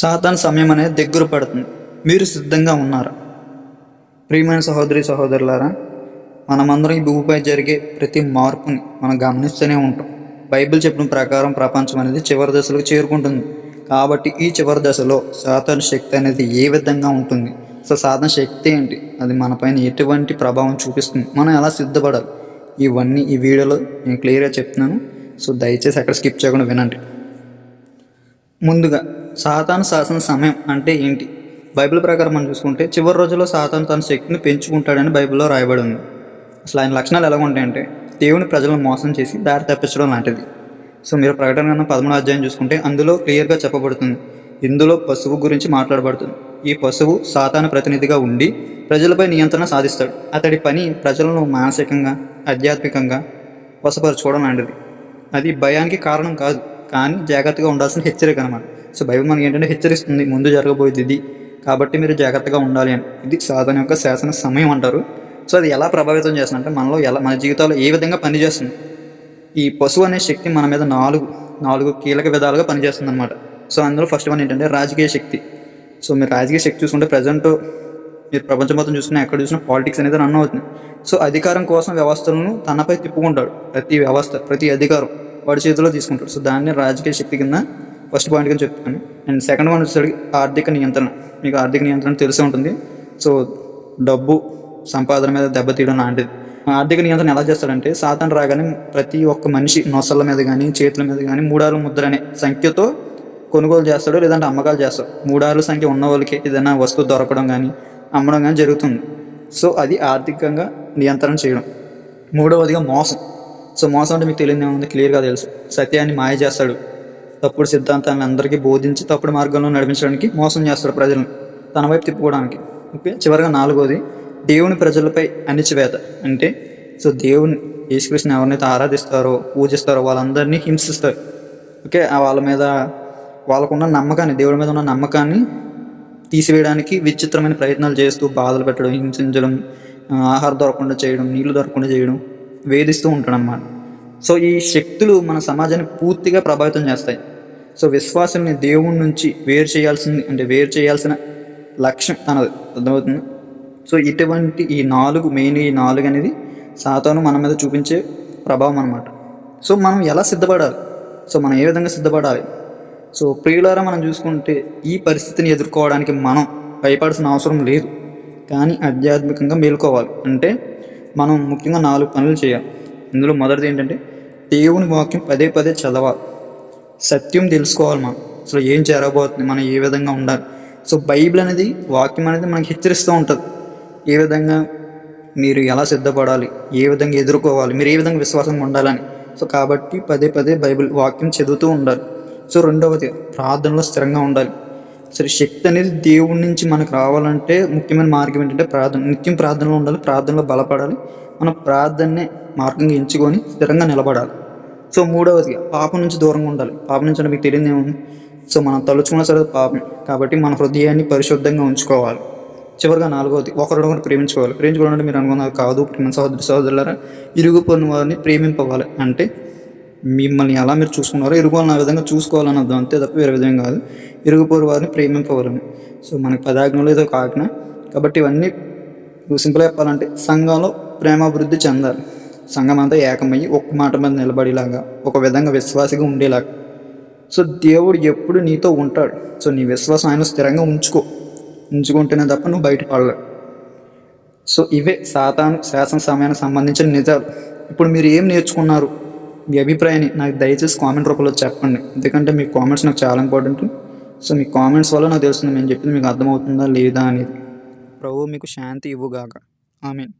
సాతాన్ సమయం అనేది దగ్గర పడుతుంది. మీరు సిద్ధంగా ఉన్నారా. ప్రియమైన సహోదరి సహోదరులారా మనమందరం ఈ భూమిపై జరిగే ప్రతి మార్పుని మనం గమనిస్తూనే ఉంటాం. బైబిల్ చెప్పిన ప్రకారం ప్రపంచం అనేది చివరి దశలకు చేరుకుంటుంది. కాబట్టి ఈ చివరి దశలో సాతాన్ శక్తి అనేది ఏ విధంగా ఉంటుంది? సో సాధన శక్తి ఏంటి? అది మనపైన ఎటువంటి ప్రభావం చూపిస్తుంది? మనం ఎలా సిద్ధపడాలి? ఇవన్నీ ఈ వీడియోలో నేను క్లియర్గా చెప్తున్నాను. సో దయచేసి అక్కడ స్కిప్ చేయకుండా వినండి. ముందుగా సాతాను శాసన సమయం అంటే ఏంటి? బైబిల్ ప్రకారం మనం చూసుకుంటే చివరి రోజుల్లో సాతాను తన శక్తిని పెంచుకుంటాడని బైబిల్లో రాయబడి ఉంది. అసలు ఆయన లక్షణాలు ఎలా ఉంటాయంటే దేవుని ప్రజలను మోసం చేసి దారి తప్పించడం లాంటిది. సో మీరు ప్రకటన గ్రంథం పదమూడు అధ్యాయం చూసుకుంటే అందులో క్లియర్గా చెప్పబడుతుంది. ఇందులో పశువు గురించి మాట్లాడబడుతుంది. ఈ పశువు సాతాను ప్రతినిధిగా ఉండి ప్రజలపై నియంత్రణ సాధిస్తాడు. అతడి పని ప్రజలను మానసికంగా ఆధ్యాత్మికంగా వసపరుచుకోవడం లాంటిది. అది భయానికి కారణం కాదు. కానీ జాగ్రత్తగా ఉండాల్సిన హెచ్చరిక అనమాట సో బైబిల్ మనకి ఏంటంటే హెచ్చరిస్తుంది ముందు జరగబోయేది ఇది. కాబట్టి మీరు జాగ్రత్తగా ఉండాలి అని. ఇది సాధన యొక్క శాసన సమయం అంటారు. సో అది ఎలా ప్రభావితం చేస్తుంది అంటే మనలో ఎలా మన జీవితాల్లో ఏ విధంగా పనిచేస్తుంది? ఈ పశువు అనే శక్తి మన మీద నాలుగు నాలుగు కీలక విధాలుగా పనిచేస్తుంది అనమాట సో అందులో ఫస్ట్ వన్ ఏంటంటే రాజకీయ శక్తి. సో మీరు రాజకీయ శక్తి చూసుకుంటే ప్రజెంట్ మీరు ప్రపంచం మొత్తం చూసుకున్నా ఎక్కడ చూసినా పాలిటిక్స్ అనేది రన్ అవుతుంది. సో అధికారం కోసం వ్యవస్థలను తనపై తిప్పుకుంటాడు ప్రతి వ్యవస్థ ప్రతి అధికారం. వాడి చేతిలో తీసుకుంటాడు. సో దాన్ని రాజకీయ శక్తి కింద ఫస్ట్ పాయింట్ కింద చెప్తాను. అండ్ సెకండ్ వన్ వచ్చేసరికి ఆర్థిక నియంత్రణ. మీకు ఆర్థిక నియంత్రణ తెలిసే ఉంటుంది. సో డబ్బు సంపాదన మీద దెబ్బతీయడం లాంటిది. ఆర్థిక నియంత్రణ ఎలా చేస్తాడంటే సాతాను రాగానే ప్రతి ఒక్క మనిషి నొసల మీద కానీ చేతుల మీద కానీ మూడారు ముద్ర అనే సంఖ్యతో కొనుగోలు చేస్తాడు లేదంటే అమ్మకాలు చేస్తాడు. మూడారు సంఖ్య ఉన్న వాళ్ళకి ఏదైనా వస్తువు దొరకడం కానీ అమ్మడం కానీ జరుగుతుంది. సో అది ఆర్థికంగా నియంత్రణ చేయడం. మూడవదిగా మోసం. సో మోసం అంటే మీకు తెలియదు ఏముంది క్లియర్గా తెలుసు. సత్యాన్ని మాయ చేస్తాడు. తప్పుడు సిద్ధాంతాన్ని అందరికీ బోధించి తప్పుడు మార్గంలో నడిపించడానికి మోసం చేస్తాడు ప్రజలను తన వైపు తిప్పుకోవడానికి. ఓకే? చివరిగా నాలుగోది దేవుని ప్రజలపై అణిచివేత. అంటే సో దేవుని యేసుకృష్ణ ఎవరినైతే ఆరాధిస్తారో పూజిస్తారో వాళ్ళందరినీ హింసిస్తారు. ఓకే? ఆ వాళ్ళ మీద వాళ్ళకున్న నమ్మకాన్ని దేవుడి మీద ఉన్న నమ్మకాన్ని తీసివేయడానికి విచిత్రమైన ప్రయత్నాలు చేస్తూ బాధలు పెట్టడం హింసించడం ఆహారం దొరకకుండా చేయడం నీళ్ళు దొరకకుండా చేయడం వేధిస్తూ ఉంటాడనమాట సో ఈ శక్తులు మన సమాజాన్ని పూర్తిగా ప్రభావితం చేస్తాయి. సో విశ్వాసాన్ని దేవుడి నుంచి వేరు చేయాల్సింది అంటే వేరు చేయాల్సిన లక్ష్యం తనది. అర్థమవుతుంది? సో ఇటువంటి ఈ నాలుగు మెయిన్ ఈ నాలుగు అనేది సాతాను మన మీద చూపించే ప్రభావం అనమాట సో మనం ఎలా సిద్ధపడాలి? సో మనం ఏ విధంగా సిద్ధపడాలి? సో ప్రియులారా మనం చూసుకుంటే ఈ పరిస్థితిని ఎదుర్కోవడానికి మనం భయపడాల్సిన అవసరం లేదు. కానీ ఆధ్యాత్మికంగా మేలుకోవాలి. అంటే మనం ముఖ్యంగా నాలుగు పనులు చేయాలి. ఇందులో మొదటిది ఏంటంటే దేవుని వాక్యం పదే పదే చదవాలి. సత్యం తెలుసుకోవాలి మనం. అసలు ఏం జరగబోతుంది? మనం ఏ విధంగా ఉండాలి? సో బైబిల్ అనేది వాక్యం అనేది మనకి హెచ్చరిస్తూ ఉంటుంది. ఏ విధంగా మీరు ఎలా సిద్ధపడాలి? ఏ విధంగా ఎదుర్కోవాలి? మీరు ఏ విధంగా విశ్వాసంగా ఉండాలని. సో కాబట్టి పదే పదే బైబిల్ వాక్యం చదువుతూ ఉండాలి. సో రెండవది ప్రార్థనలో స్థిరంగా ఉండాలి. సరే శక్తి అనేది దేవుడి నుంచి మనకు రావాలంటే ముఖ్యమైన మార్గం ఏంటంటే ప్రార్థన. నిత్యం ప్రార్థనలో ఉండాలి ప్రార్థనలో బలపడాలి. మన ప్రార్థననే మార్గంగా ఎంచుకొని స్థిరంగా నిలబడాలి. సో మూడవదిగా పాపం నుంచి దూరంగా ఉండాలి. పాపం నుంచి అంటే మీకు తెలియదు ఏముంది? సో మనం తలుచుకున్న సరే పాపం కాబట్టి మన హృదయాన్ని పరిశుద్ధంగా ఉంచుకోవాలి. చివరిగా నాలుగవది ఒకరినొకరు ప్రేమించుకోవాలి. ప్రేమించుకోవాలంటే మీరు అనుకున్నారు కాదు ప్రేమ సహోదరి సహోదరులారా. ఇరుగు వారిని ప్రేమింపవాలి. అంటే మిమ్మల్ని ఎలా మీరు చూసుకున్నారో ఇరుగు వాళ్ళని ఆ విధంగా చూసుకోవాలని అర్థం. అంతే తప్ప వేరే విధంగా కాదు. ఇరుగు పొరు వారిని ప్రేమింపవాలని సో మనకి పదాజ్ఞలో ఏదో కాకిన కాబట్టి ఇవన్నీ సింపుల్గా చెప్పాలంటే సంఘంలో ప్రేమాభివృద్ధి చెందాలి. సంఘం అంతా ఏకమయ్యి ఒక్క మాట మీద నిలబడేలాగా ఒక విధంగా విశ్వాసిగా ఉండేలాగా. సో దేవుడు ఎప్పుడు నీతో ఉంటాడు. సో నీ విశ్వాసం ఆయన స్థిరంగా ఉంచుకో. ఉంచుకుంటేనే తప్ప నువ్వు బయటపడలేవు సో ఇవే శాతాను శాసన సమయానికి సంబంధించిన నిజాలు. ఇప్పుడు మీరు ఏం నేర్చుకున్నారు? మీ అభిప్రాయాన్ని నాకు దయచేసి కామెంట్ రూపంలో చెప్పండి. ఎందుకంటే మీ కామెంట్స్ నాకు చాలా ఇంపార్టెంట్ సో మీ కామెంట్స్ వల్ల నాకు తెలుస్తుంది నేను చెప్పింది మీకు అర్థమవుతుందా లేదా అనేది. ప్రభు మీకు శాంతి ఇవ్వుగాక మీన్